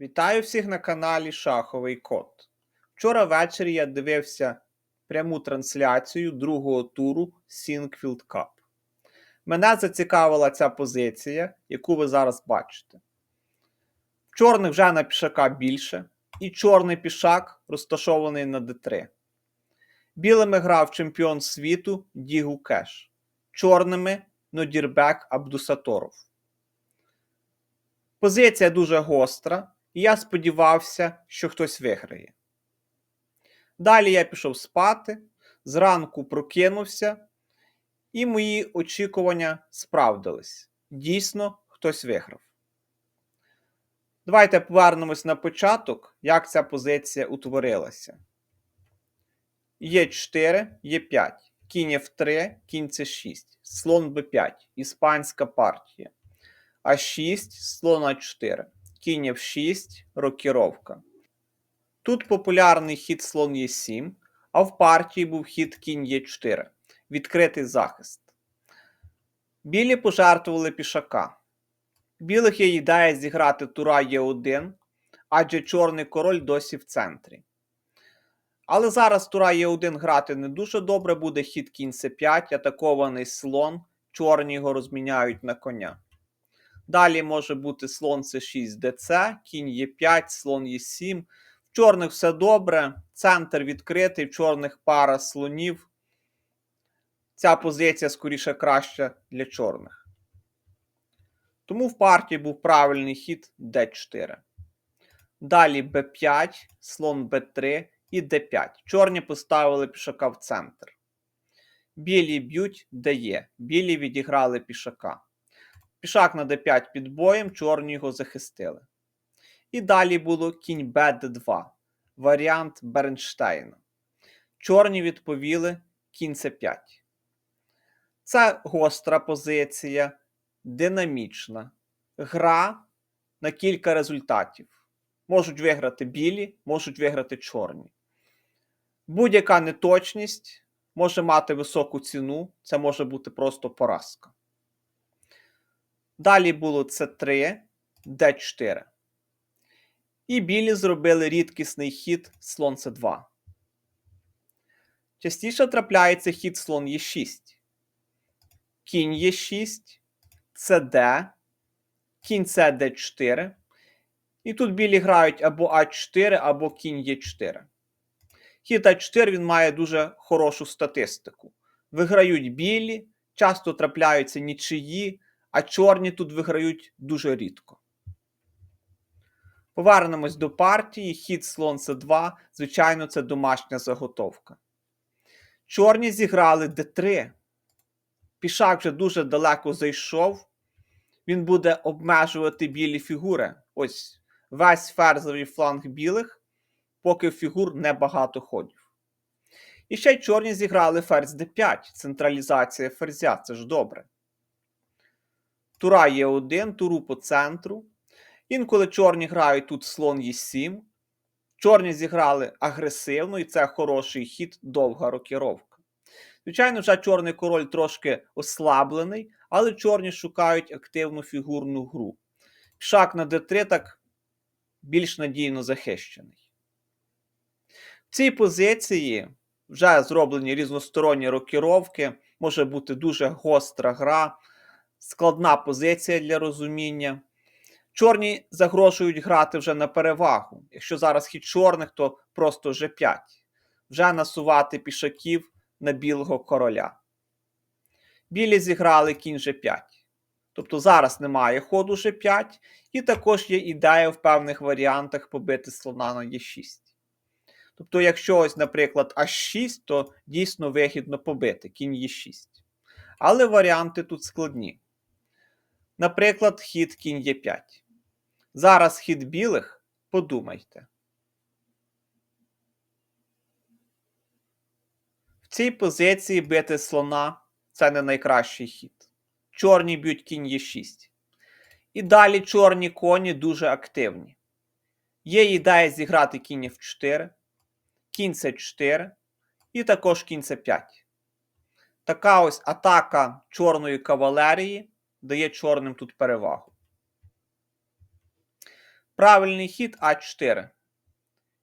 Вітаю всіх на каналі Шаховий Кот. Вчора ввечері я дивився пряму трансляцію другого туру Сінкфілд Cup. Мене зацікавила ця позиція, яку ви зараз бачите. В чорних вже на пішака більше, і чорний пішак розташований на d3. Білими грав чемпіон світу Дігу Кеш, чорними Нодірбек Абдусаторов. Позиція дуже гостра, і я сподівався, що хтось виграє. Далі я пішов спати, зранку прокинувся, і мої очікування справдились. Дійсно, хтось виграв. Давайте повернемось на початок, як ця позиція утворилася. Є 4, є 5. Кінь F3, кінь С6, слон Б5, іспанська партія. А6, слон А4, кінь F6, рокіровка. Тут популярний хід слон Е7, а в партії був хід кінь Е4, відкритий захист. Білі пожертвували пішака. Білих є ідея зіграти тура Е1, адже чорний король досі в центрі. Але зараз тура Е1 грати не дуже добре, буде хід кінь С5, атакований слон, чорні його розміняють на коня. Далі може бути слон С6 ДЦ, кінь Е5, слон Е7. В чорних все добре, центр відкритий, в чорних пара слонів. Ця позиція скоріше краща для чорних. Тому в партії був правильний хід d4. Далі b5, слон b3 і d5. Чорні поставили пішака в центр. Білі б'ють дає. Білі відіграли пішака. Пішак на d5 під боєм, чорні його захистили. І далі було кінь Б2, варіант Бернштейна. Чорні відповіли кінь С5. Це гостра позиція, динамічна. Гра на кілька результатів. Можуть виграти білі, можуть виграти чорні. Будь-яка неточність може мати високу ціну, це може бути просто поразка. Далі було С3, Д4. І білі зробили рідкісний хід слон С2. Частіше трапляється хід слон Е6. Кінь Е6, СД, кінь С Д4. І тут білі грають або А4, або кінь Е4. Хід А4 він має дуже хорошу статистику. Виграють білі, часто трапляються нічиї, а чорні тут виграють дуже рідко. Повернемось до партії. Хід слон С2, звичайно, це домашня заготовка. Чорні зіграли Д3. Пішак вже дуже далеко зайшов. Він буде обмежувати білі фігури. Ось весь ферзовий фланг білих, поки фігур небагато ходів. І ще й чорні зіграли ферзь d5, централізація ферзя, це ж добре. Тура є 1 туру по центру. Інколи чорні грають тут слон Е7. Чорні зіграли агресивно, і це хороший хід, довга рокіровка. Звичайно, вже чорний король трошки ослаблений, але чорні шукають активну фігурну гру. Шах на d3 так більш надійно захищений. В цій позиції вже зроблені різносторонні рокіровки, може бути дуже гостра гра, складна позиція для розуміння. Чорні загрожують грати вже на перевагу. Якщо зараз хід чорних, то просто G5. Вже насувати пішаків на білого короля. Білі зіграли кінь G5. Тобто зараз немає ходу G5, і також є ідея в певних варіантах побити слона на Е6. Тобто, якщо ось, наприклад, H6, то дійсно вигідно побити кінь Е6. Але варіанти тут складні. Наприклад, хід кінь Е5. Зараз хід білих, подумайте. В цій позиції бити слона це не найкращий хід. Чорні б'ють кінь Е6. І далі чорні коні дуже активні. Є ідея зіграти кінь F4, кінь С4 і також кінь С5. Така ось атака чорної кавалерії дає чорним тут перевагу. Правильний хід А4.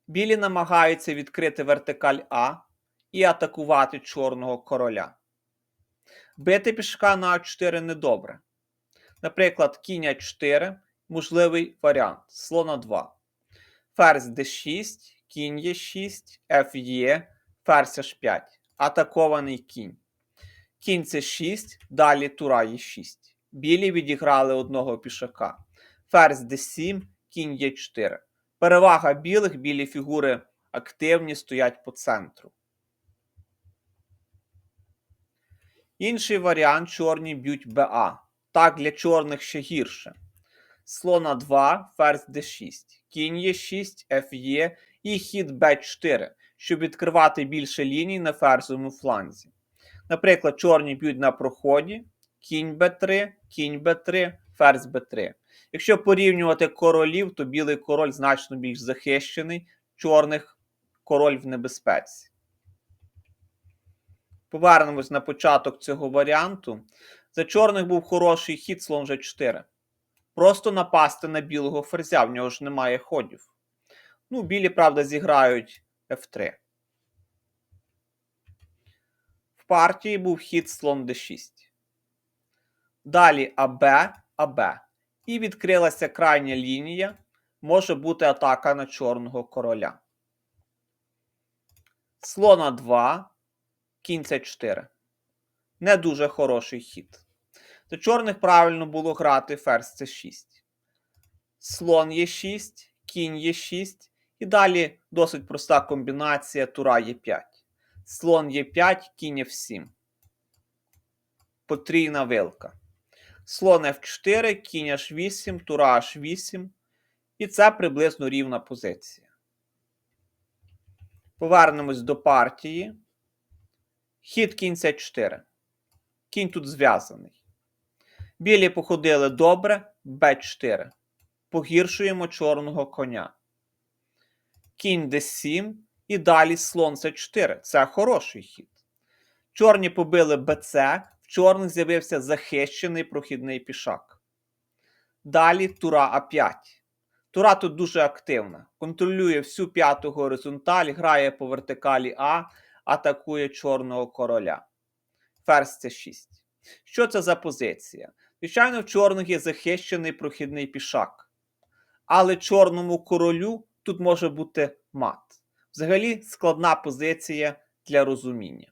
Білі намагаються відкрити вертикаль А і атакувати чорного короля. Бити пішка на А4 недобре. Наприклад, кінь А4 можливий варіант. Слона 2. Ферзь d6, кінь Е6, Ф є, ферзь H5. Атакований кінь. Кінь С6, далі тура Е6. Білі відіграли одного пішака. Ферзь d7, кінь Е4. Перевага білих, білі фігури активні, стоять по центру. Інший варіант чорні б'ють БА. Так, для чорних ще гірше. Слона 2, ферзь d6, кінь Е6, Ф є і хід Б4, щоб відкривати більше ліній на ферзовому фланзі. Наприклад, чорні б'ють на проході, кінь Б3, кінь Б3, ферзь Б3. Якщо порівнювати королів, то білий король значно більш захищений, чорних король в небезпеці. Повернемось на початок цього варіанту. За чорних був хороший хід слон G4. Просто напасти на білого ферзя, в нього ж немає ходів. Ну, білі, правда, зіграють F3. В партії був хід слон d6. Далі АБ, АБ. І відкрилася крайня лінія. Може бути атака на чорного короля. Слона 2, кінь С4. Не дуже хороший хід. До чорних правильно було грати ферзь С6. Слон Е6, кінь Е6. І далі досить проста комбінація тура Е5. Слон Е5, кінь F7. Потрійна вилка. Слон F4, кінь H8, тура H8. І це приблизно рівна позиція. Повернемось до партії. Хід кінь С4. Кінь тут зв'язаний. Білі походили добре, Б4. Погіршуємо чорного коня. Кінь d7 і далі слон С4. Це хороший хід. Чорні побили БЦ, чорних з'явився захищений прохідний пішак. Далі тура А5. Тура тут дуже активна. Контролює всю п'яту горизонталь, грає по вертикалі А, атакує чорного короля. Ферзь С6. Що це за позиція? Звичайно, в чорних є захищений прохідний пішак. Але чорному королю тут може бути мат. Взагалі складна позиція для розуміння.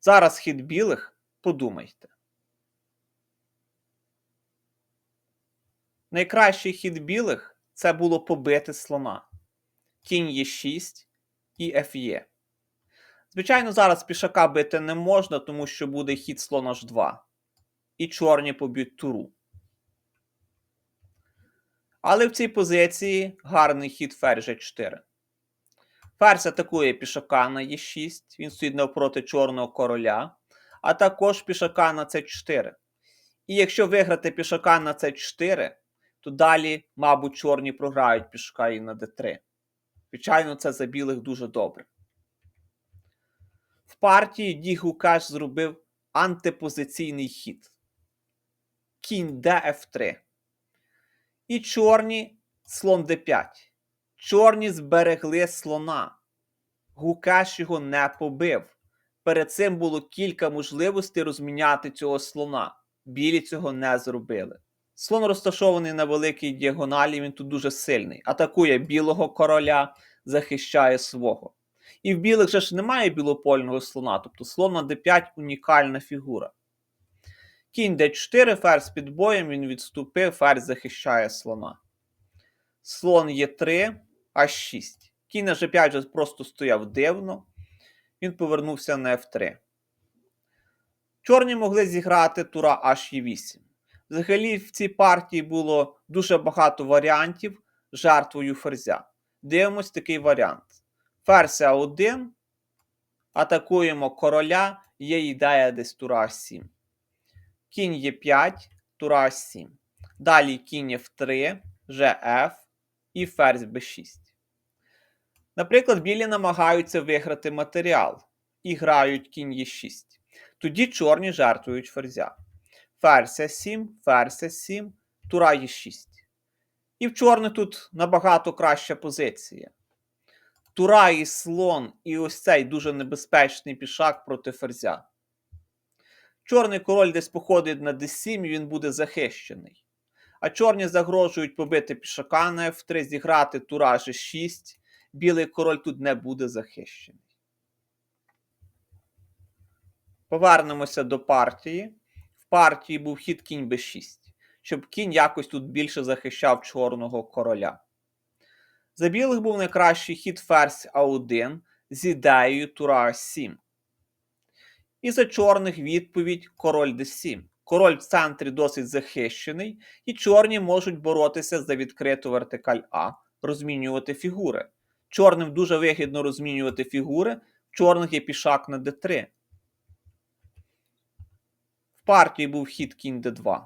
Зараз хід білих подумайте. Найкращий хід білих це було побити слона. Кінь Е6 і Ф'є. Звичайно, зараз пішака бити не можна, тому що буде хід слон H2. І чорні поб'ють туру. Але в цій позиції гарний хід ферзь G4. Ферзь атакує пішака на Е6, він стоїть навпроти чорного короля, а також пішака на С4. І якщо виграти пішака на С4, то далі, мабуть, чорні програють пішака і на d3. Звичайно, це за білих дуже добре. В партії Ді Гукаш зробив антипозиційний хід. Кінь Дф3. І чорні слон d5. Чорні зберегли слона. Гукаш його не побив. Перед цим було кілька можливостей розміняти цього слона. Білі цього не зробили. Слон розташований на великій діагоналі, він тут дуже сильний. Атакує білого короля, захищає свого. І в білих же ж немає білопольного слона, тобто слон на d5 унікальна фігура. Кінь d4, ферзь під боєм, він відступив, ферзь захищає слона. Слон Е3, H6. Кінь на G5 вже просто стояв дивно. Він повернувся на F3. Чорні могли зіграти тура H8. Взагалі, в цій партії було дуже багато варіантів жертвою ферзя. Дивимось такий варіант. Ферзь А1. Атакуємо короля, є ідея десь тура H7. Кінь Е5, тура H7. Далі кінь F3, ЖФ і ферзь b6. Наприклад, білі намагаються виграти матеріал і грають кінь Е6. Тоді чорні жертвують ферзя. Ферзь 7, ферзь 7, тура Е6. І в чорних тут набагато краща позиція. Тура і слон, і ось цей дуже небезпечний пішак проти ферзя. Чорний король десь походить на d7, і він буде захищений. А чорні загрожують побити пішака на f3, зіграти тура g6. Білий король тут не буде захищений. Повернемося до партії. В партії був хід кінь b6, щоб кінь якось тут більше захищав чорного короля. За білих був найкращий хід ферзь А1 з ідеєю тура А7. І за чорних відповідь король d7. Король в центрі досить захищений, і чорні можуть боротися за відкриту вертикаль А, розмінювати фігури. Чорним дуже вигідно розмінювати фігури, в чорних є пішак на d3. В партії був хід кінь d2.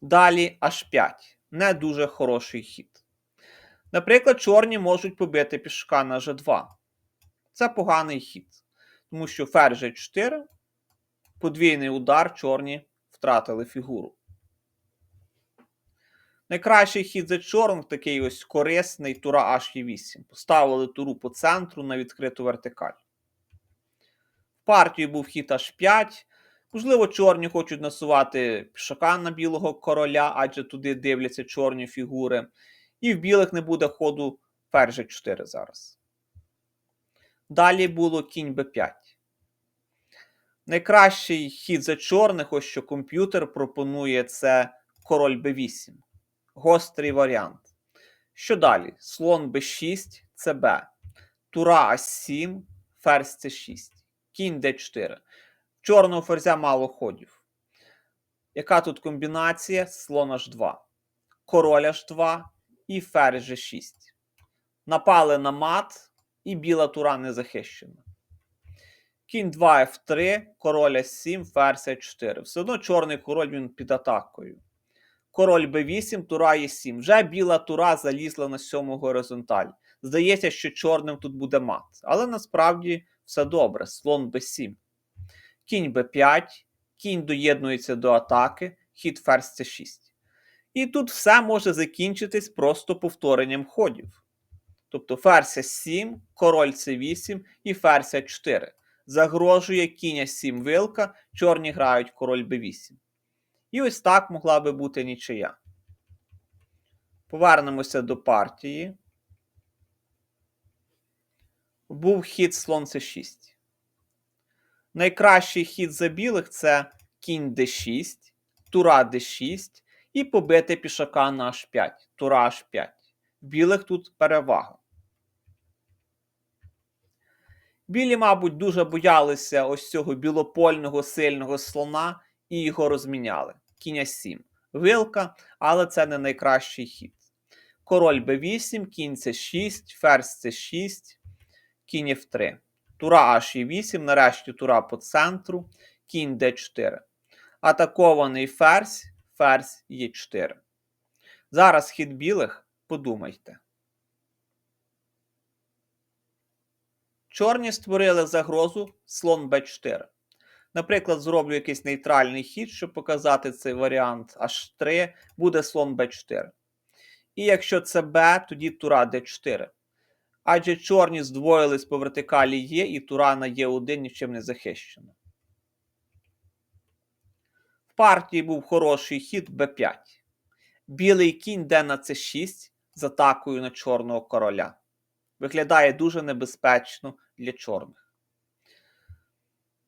Далі h5. Не дуже хороший хід. Наприклад, чорні можуть побити пішка на g2. Це поганий хід. Тому що ферзь g4, подвійний удар, чорні втратили фігуру. Найкращий хід за чорних такий ось корисний тура H8. Поставили туру по центру на відкриту вертикаль. В партії був хід H5. Можливо, чорні хочуть насувати пішака на білого короля, адже туди дивляться чорні фігури. І в білих не буде ходу ферзь 4 зараз. Далі було кінь b5. Найкращий хід за чорних, ось що комп'ютер пропонує, це король b8. Гострий варіант. Що далі? Слон b6, cb. Тура а7, ферзь c6, кінь d4. Чорного ферзя мало ходів. Яка тут комбінація? Слон h2, король h2 і ферзь g6. Напали на мат, і біла тура не захищена. Кінь 2 F3, король А7, ферзь А4. Все одно чорний король він під атакою. Король Б8, тура Е7. Вже біла тура залізла на сьому горизонталь. Здається, що чорним тут буде мат. Але насправді все добре. Слон Б7. Кінь Б5, кінь доєднується до атаки, хід ферзь С6. І тут все може закінчитись просто повторенням ходів. Тобто ферзь С7, король С8 і ферзь А4 загрожує кінь 7 вилка, чорні грають король b8. І ось так могла би бути нічия. Повернемося до партії. Був хід слон c6. Найкращий хід за білих це кінь d6, тура d6 і побити пішака на h5, тура h5. Білих тут перевага. Білі, мабуть, дуже боялися ось цього білопольного сильного слона і його розміняли. Кінь 7. Вилка, але це не найкращий хід. Король b8, кінь c6, ферзь c6, кінь f3. Тура h8, нарешті тура по центру, кінь d4. Атакований ферзь, ферзь e4. Зараз хід білих, подумайте. Чорні створили загрозу слон b4. Наприклад, зроблю якийсь нейтральний хід, щоб показати цей варіант H3, буде слон b4. І якщо це b, тоді тура d4. Адже чорні здвоїлись по вертикалі Є, і тура на Е1 нічим не захищена. В партії був хороший хід b5. Білий кінь йде на c6 з атакою на чорного короля виглядає дуже небезпечно для чорних.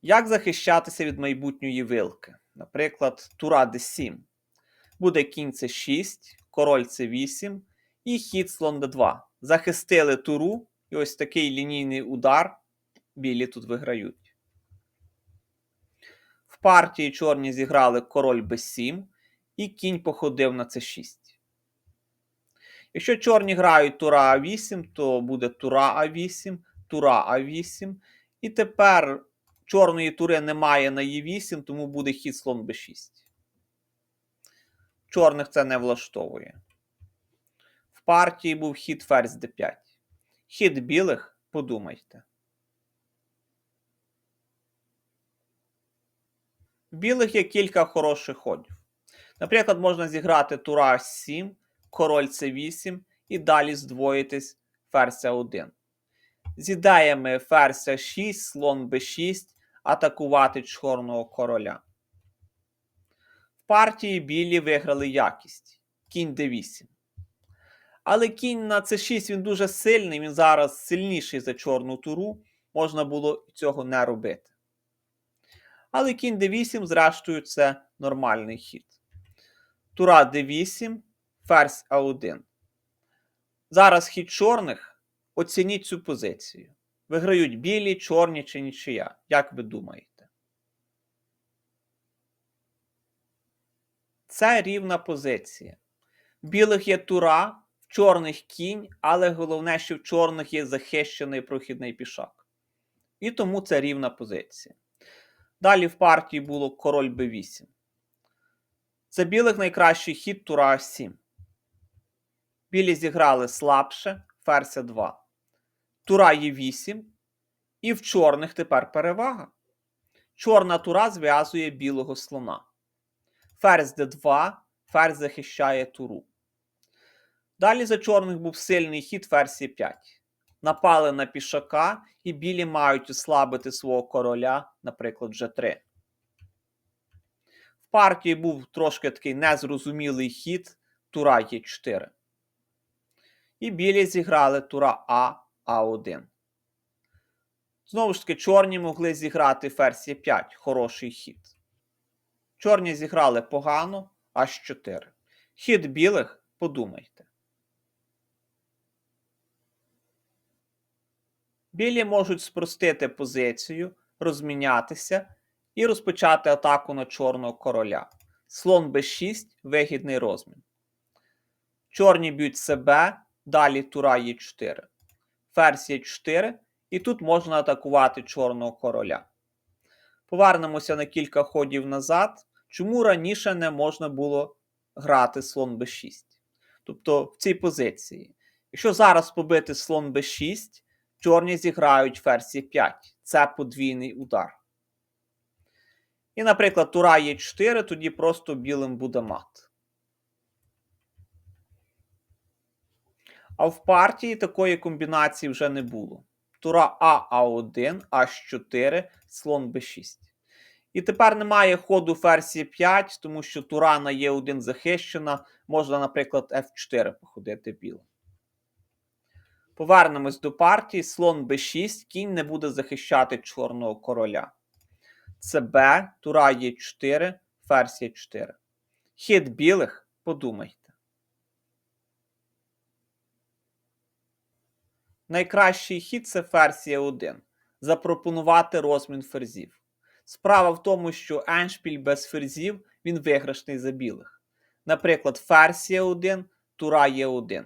Як захищатися від майбутньої вилки? Наприклад, тура d7. Буде кінь c6, король c8 і хід слон d2. Захистили туру, і ось такий лінійний удар білі тут виграють. В партії чорні зіграли король b7 і кінь походив на c6. Якщо чорні грають тура А8, то буде тура А8, тура А8. І тепер чорної тури немає на Е8, тому буде хід слон Б6. Чорних це не влаштовує. В партії був хід ферзь d5. Хід білих, подумайте. В білих є кілька хороших ходів. Наприклад, можна зіграти тура 7 король С8 і далі здвоїтись ферзь А1. З ідеями ферзь А6, слон Б6, атакувати чорного короля. В партії білі виграли якість. Кінь Д8. Але кінь на С6 він дуже сильний, він зараз сильніший за чорну туру. Можна було цього не робити. Але кінь d8, зрештою, це нормальний хід. Тура d8, ферзь А1. Зараз хід чорних. Оцініть цю позицію. Виграють білі, чорні чи нічия. Як ви думаєте? Це рівна позиція. В білих є тура, в чорних кінь, але головне, що в чорних є захищений прохідний пішак. І тому це рівна позиція. Далі в партії було король b8. За білих найкращий хід тура А7. Білі зіграли слабше, ферзь 2. Тура Е8. І в чорних тепер перевага. Чорна тура зв'язує білого слона. Ферзь d2, ферзь захищає туру. Далі за чорних був сильний хід ферзь Е5. Напали на пішака, і білі мають ослабити свого короля, наприклад, G3. В партії був трошки такий незрозумілий хід тура Е4. І білі зіграли тура А, А1. Знову ж таки, чорні могли зіграти ферзь Е5, хороший хід. Чорні зіграли погано, H4. Хід білих, подумайте. Білі можуть спростити позицію, розмінятися і розпочати атаку на чорного короля. Слон b6 вигідний розмін. Чорні б'ють себе, далі тура Е4. Ферзь Е4, і тут можна атакувати чорного короля. Повернемося на кілька ходів назад. Чому раніше не можна було грати слон b6? Тобто в цій позиції. Якщо зараз побити слон b6, чорні зіграють ферзь 5. Це подвійний удар. І, наприклад, тура є 4, тоді просто білим буде мат. А в партії такої комбінації вже не було. Тура А А1, H4, слон Б6. І тепер немає ходу ферзь 5, тому що тура на Е1 захищена. Можна, наприклад, F4 походити білим. Повернемось до партії. Слон b6, кінь не буде захищати чорного короля. Це Б, тура Е4, ферзь Е4. Хід білих, подумайте. Найкращий хід це ферзь Е1. Запропонувати розмін ферзів. Справа в тому, що еншпіль без ферзів він виграшний за білих. Наприклад, ферзь Е1, тура Е1.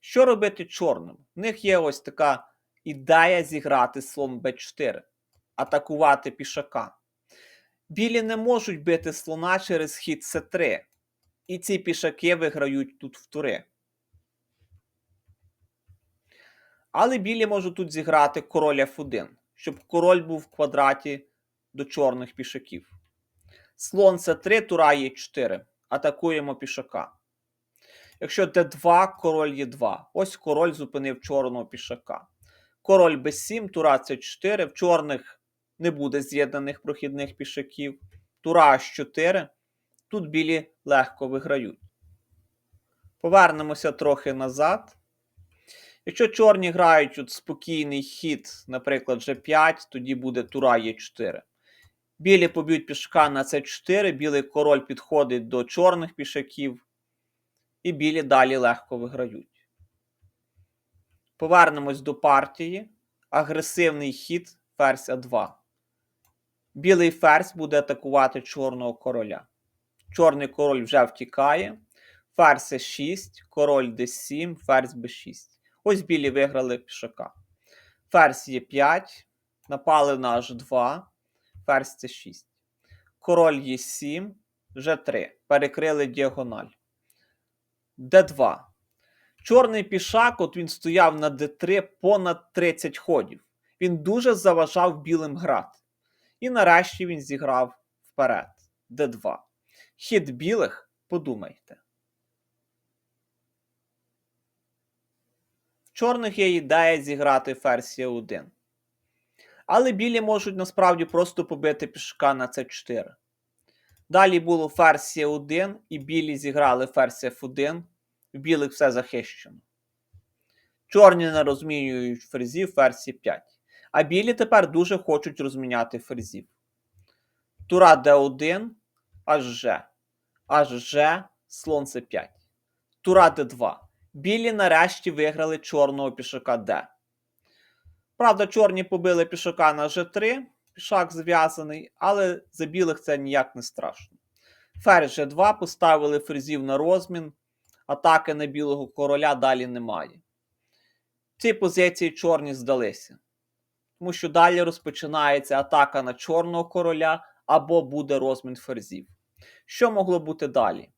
Що робити чорним? В них є ось така ідея зіграти слон b4, атакувати пішака. Білі не можуть бити слона через хід С3. І ці пішаки виграють тут в тури. Але білі можуть тут зіграти король F1, щоб король був в квадраті до чорних пішаків. Слон С3, тура Е4. Атакуємо пішака. Якщо d2, король Е2. Ось король зупинив чорного пішака. Король b7, тура С4. В чорних не буде з'єднаних прохідних пішаків. Тура H4. Тут білі легко виграють. Повернемося трохи назад. Якщо чорні грають от спокійний хід, наприклад, G5, тоді буде тура Е4. Білі поб'ють пішка на С4, білий король підходить до чорних пішаків, і білі далі легко виграють. Повернемось до партії. Агресивний хід ферзь А2. Білий ферзь буде атакувати чорного короля. Чорний король вже втікає. Ферзь С6, король Д7, ферзь Б6. Ось білі виграли пішака. Ферзь Е5, напали на H2, ферзь С6. Король Е7, Ж3. Перекрили діагональ. Д2. Чорний пішак, от він стояв на Д3 понад 30 ходів. Він дуже заважав білим грати. І нарешті він зіграв вперед. Д2. Хід білих, подумайте. Чорних є ідея зіграти ферзь Е1. Але білі можуть насправді просто побити пішака на С4. Далі було ферзь Е1, і білі зіграли ферзь Ф1. В білих все захищено. Чорні не розмінюють ферзів ферзь Е5. А білі тепер дуже хочуть розміняти ферзів. Тура Д1, аж Ж. Аж Ж, слон С5. Тура Д2. Білі нарешті виграли чорного пішака Д. Правда, чорні побили пішака на Ж3, пішак зв'язаний, але за білих це ніяк не страшно. Ферзь Ж2 поставили ферзів на розмін, атаки на білого короля далі немає. В цій позиції чорні здалися, тому що далі розпочинається атака на чорного короля або буде розмін ферзів. Що могло бути далі?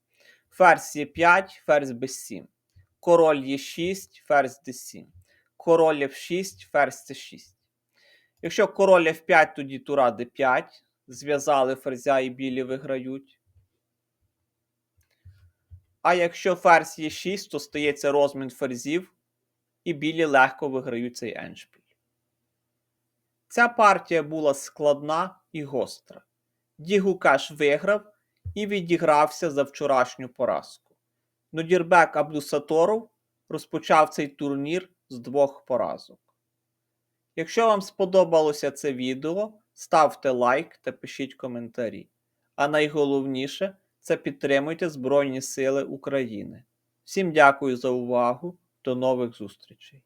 Ферзь Е5, ферзь Б7, король Е6, ферзь Д7, король F6, ферзь С6. Якщо король F5, тоді тура D5, зв'язали ферзя і білі виграють. А якщо ферзь Е6, то стається розмін ферзів, і білі легко виграють цей еншпіль. Ця партія була складна і гостра. Дігукаш виграв і відігрався за вчорашню поразку. Нодірбек Абдусаторов розпочав цей турнір з двох поразок. Якщо вам сподобалося це відео, ставте лайк та пишіть коментарі. А найголовніше це підтримуйте Збройні Сили України. Всім дякую за увагу. До нових зустрічей!